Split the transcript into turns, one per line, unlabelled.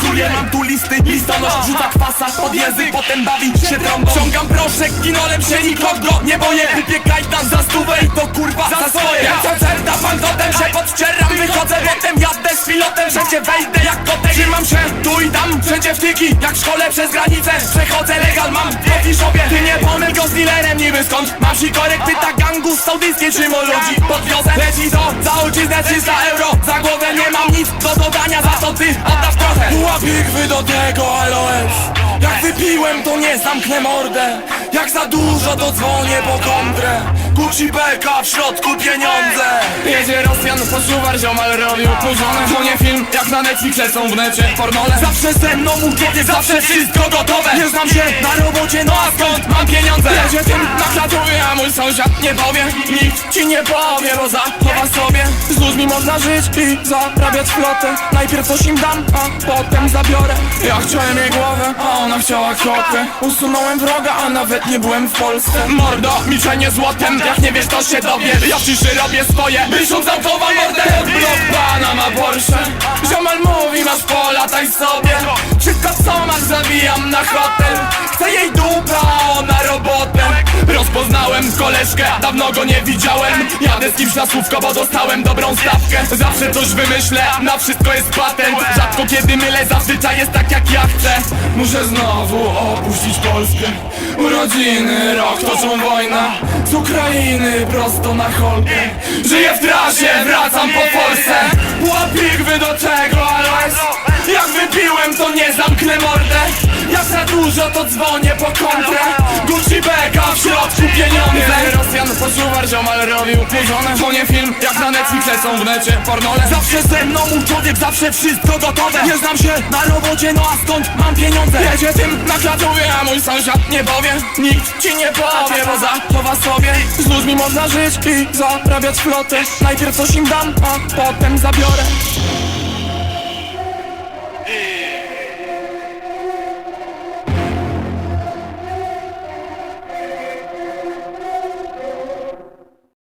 Czuję, mam tu listy, listonosz Rzuca kwasa pod język, potem bawi się trąbą. Ciągam proszek, kinolem się nikogo nie boję. Kupię kajtan za stówę i to kurwa za swoje. Jak koncerta fantotem się podcieram Wychodzę potem jadę z pilotem Wszędzie wejdę jak kotek. Trzymam się tu i tam, wszędzie wtyki Jak w szkole przez granicę. Przechodzę z dealerem niby skąd? Mam sikorek, pyta gangu z saudyjskiej Czym o ludzi podwiozę Leci to, za ojczyznę 300 euro. Za głowę nie mam nic do dodania Za to ty oddasz trochę? Łapik wy do tego aloes Jak wypiłem to nie zamknę mordę. Jak za dużo to dzwonię po kontrę. Gucci beka w środku pieniądze Jedzie Rosjan, poszuwar ziomal robił Kurzone To nie film, jak na Netflixie są w necie pornole. Zawsze ze mną człowiek, zawsze wszystko gotowe. Nie znam się na robocie, no a skąd mam pieniądze? Jedzie tym naklatuje, a mój sąsiad nie powie. Nikt ci nie powie, bo zachowa ludźmi można żyć i zarabiać flotę. Najpierw coś im dam, a potem zabiorę. Ja chciałem jej głowę, a ona chciała kotę Usunąłem wroga, a nawet nie byłem w Polsce. Mordo, milczenie złotem, jak nie wiesz to się dowiesz. Ja w ciszy robię swoje, myśląc zamkowa mordę. Blok pana ma Porsche. Ziomal mówi masz pola, taj sobie. Wszystko co masz zawijam na hotel. Chcę jej dupa, a ona robotę Rozpoznałem koleżkę, dawno go nie widziałem. Jadę z kimś na słówko, bo dostałem dobrą stawkę. Zawsze coś wymyślę, na wszystko jest patent. Rzadko kiedy mylę, zazwyczaj jest tak jak ja chcę. Muszę znowu opuścić Polskę. Urodziny, rok toczą wojna Z Ukrainy prosto na Holkę Żyję w trasie, wracam po Polsce. Łapik do tego, ale Jak wypiłem to nie zamknę mordę. Jak za dużo to dzwonię po kontrę środku pieniądze Rosjan poszuwar ziomal robił kurzone nie film, jak na Netflixie są w necie pornole. Zawsze ze mną mój człowiek, zawsze wszystko gotowe. Nie znam się na robocie, no a skąd mam pieniądze? Jedzie tym naklatuje, a mój sąsiad nie powie. Nikt ci nie powie, bo zachowa sobie. Z ludźmi można żyć i zarabiać flotę Najpierw coś im dam, a potem zabiorę